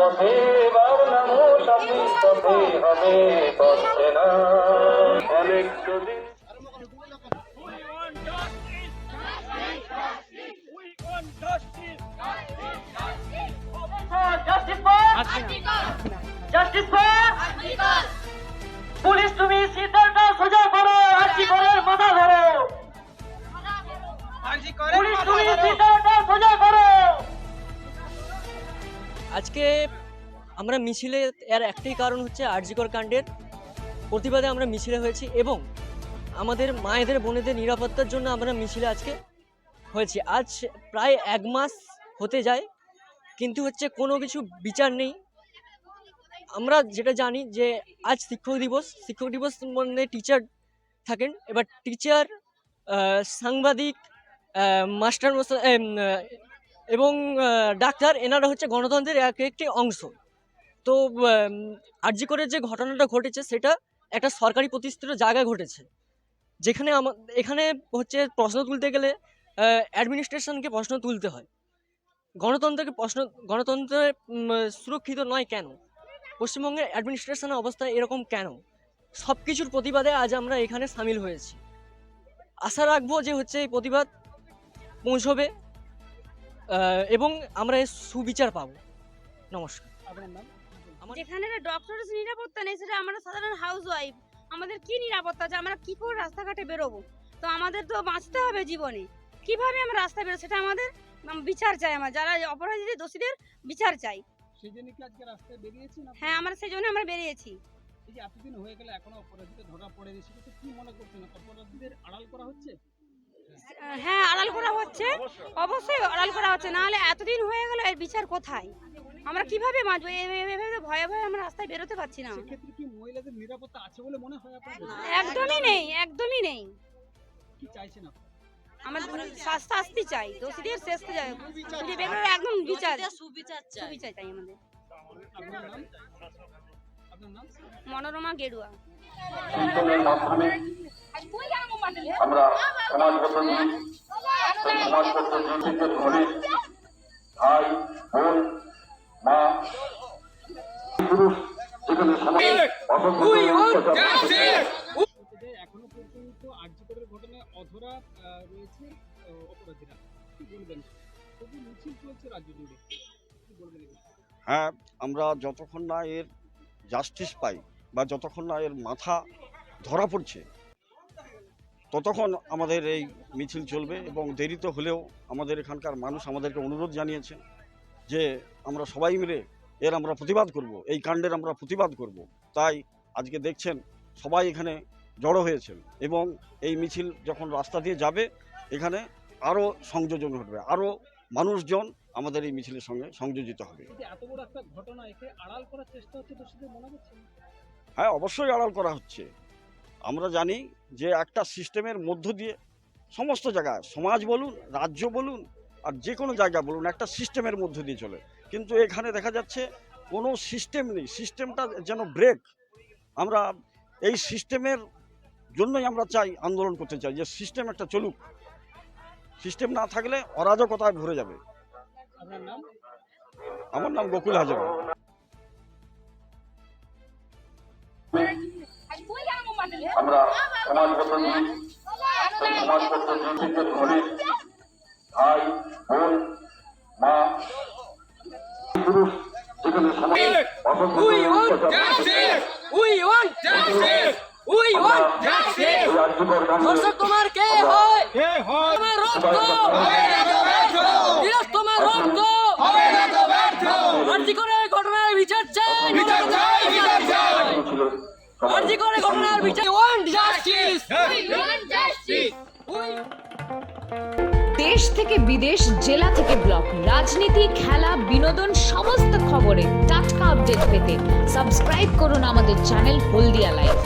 পথে এবার নামো পথে হবে পথে না অনেক যদি justice for justice for police তুমি সিদ্ধান্ত সোজা করো আর্জি করে মাথা ধরো। পুলিশ তুমি সিদ্ধান্ত সোজা করো। আজকে আমরা মিছিলে এর একটাই কারণ হচ্ছে আরজিকর কাণ্ডের প্রতিবাদে আমরা মিছিলে হয়েছি এবং আমাদের মায়েদের, বোনেদের নিরাপত্তার জন্য আমরা মিছিলে আজকে হয়েছি। আজ প্রায় এক মাস হতে যায়, কিন্তু হচ্ছে কোনো কিছু বিচার নেই। আমরা যেটা জানি যে আজ শিক্ষক দিবস শিক্ষক দিবস মানে টিচার থাকেন। এবার টিচার সাংবাদিক মাস্টার এবং ডাক্তার, এনারা হচ্ছে গণতন্ত্রের এক একটি অংশ। তো আর্জি করে যে ঘটনাটা ঘটেছে, সেটা একটা সরকারি প্রতিষ্ঠিত জায়গায় ঘটেছে। যেখানে আমা, এখানে হচ্ছে প্রশ্ন তুলতে গেলে অ্যাডমিনিস্ট্রেশনকে প্রশ্ন তুলতে হয়। গণতন্ত্রকে প্রশ্ন, গণতন্ত্র সুরক্ষিত নয় কেন? পশ্চিমবঙ্গের অ্যাডমিনিস্ট্রেশনের অবস্থা এরকম কেন? সব কিছুর প্রতিবাদে আজ আমরা এখানে সামিল হয়েছি। আশা রাখব যে হচ্ছে এই প্রতিবাদ পৌঁছবে। এবং আমরা এর সুবিচার পাবো। নমস্কার। আমার যেখানে ডক্টর নিরাপত্তা নেই সেটা আমরা সাধারণ হাউস ওয়াইফ আমাদের কি নিরাপত্তা আছে? আমরা কি করে রাস্তাঘাটে বেরোবো? তো আমাদের তো বাঁচতে হবে জীবনে। কীভাবে আমরা রাস্তায় বেরো সেটা আমাদের বিচার চাই আমার। যারা অপরাধীদের দোষীদের বিচার চাই। সেই জন্য কি আজকে রাস্তায় বেরিয়েছেন হ্যাঁ আমরা সেই জন্য আমরা বেরিয়েছি। এই যে এতদিন হয়ে গেলে এখনও অপরাধীদের ধরা পড়ে গেছে। কি মনে করছেন? অপরাধীদের আড়াল করা হচ্ছে? হ্যাঁ আড়াল করা হচ্ছে। অবশ্যই আড়াল করা হচ্ছে। নাহলে এতদিন হয়ে গেল এর বিচার কোথায়? আমরা কীভাবে বাঁচবো? এভাবে ভয়ে ভয়ে আমরা রাস্তায় বেরোতে পারছি না। সেক্ষেত্রে কি মহিলাদের নিরাপত্তা আছে বলে মনে হয় আপনাদের? একদমই নেই একদমই নেই। কি চাইছেন আপনি? আমরা শাস- শাস্তি চাই দোষীদের শেষ চাই। একদম বিচার। সুবিচার চাই। সুবিচার চাই আমাদের। আপনার নাম? আপনার নাম? মনোরমা গেরুয়া। আমরা সমাজ পদ্ধতি সমাজ পদ্ধতিতে ধরে ভাই বোন মা পুরুষ যেখানে সমাজ অসংখ্য এখনও পর্যন্ত আর্যকরের ঘটনায় অধরা রয়েছে অপরাধীরা। কি বলবেন? তবু মিছিল চলছে রাজ্য জুড়ে। কি বলবেন হ্যাঁ আমরা যতক্ষণ না এর জাস্টিস পাই বা যতক্ষণ না এর মাথা ধরা পড়ছে ততক্ষণ আমাদের এই মিছিল চলবে এবং দেরিতে হলেও আমাদের এখানকার মানুষ আমাদেরকে অনুরোধ জানিয়েছে যে আমরা সবাই মিলে এর আমরা প্রতিবাদ করব এই কাণ্ডের আমরা প্রতিবাদ করব। তাই আজকে দেখছেন সবাই এখানে জড়ো হয়েছেন এবং এই মিছিল যখন রাস্তা দিয়ে যাবে এখানে আরও সংযোজন ঘটবে আরও মানুষজন আমাদের এই মিছিলের সঙ্গে সংযোজিত হবে। হ্যাঁ অবশ্যই আড়াল করা হচ্ছে। আমরা জানি যে একটা সিস্টেমের মধ্য দিয়ে সমস্ত জায়গায় সমাজ বলুন রাজ্য বলুন আর যে কোনো জায়গা বলুন একটা সিস্টেমের মধ্য দিয়ে চলে। কিন্তু এখানে দেখা যাচ্ছে কোনো সিস্টেম নেই সিস্টেমটা যেন ব্রেক। আমরা এই সিস্টেমের জন্যই আমরা চাই আন্দোলন করতে চাই যে সিস্টেম একটা চলুক। সিস্টেম না থাকলে অরাজকতায় ভরে যাবে। আমার নাম গোকুল হাজারা। আমরা সমাজ পদ্ধতি সমাজ পদ্ধতিতে ধরে ভাই বোন মা পুরুষ যেখানে সমাজ অসংখ্য তোমার কে হয়? তোমার রক্ত! তোমার রক্ত! করে ঘটনার বিচার চাই! ছিল আর্জি করে ঘটনার বিচার ওয়ান জাস্টিস দেশ থেকে বিদেশ জেলা থেকে ব্লক রাজনীতি খেলা বিনোদন সমস্ত খবরে টাটকা আপডেট পেতে সাবস্ক্রাইব করুন আমাদের চ্যানেল হলদিয়া লাইভ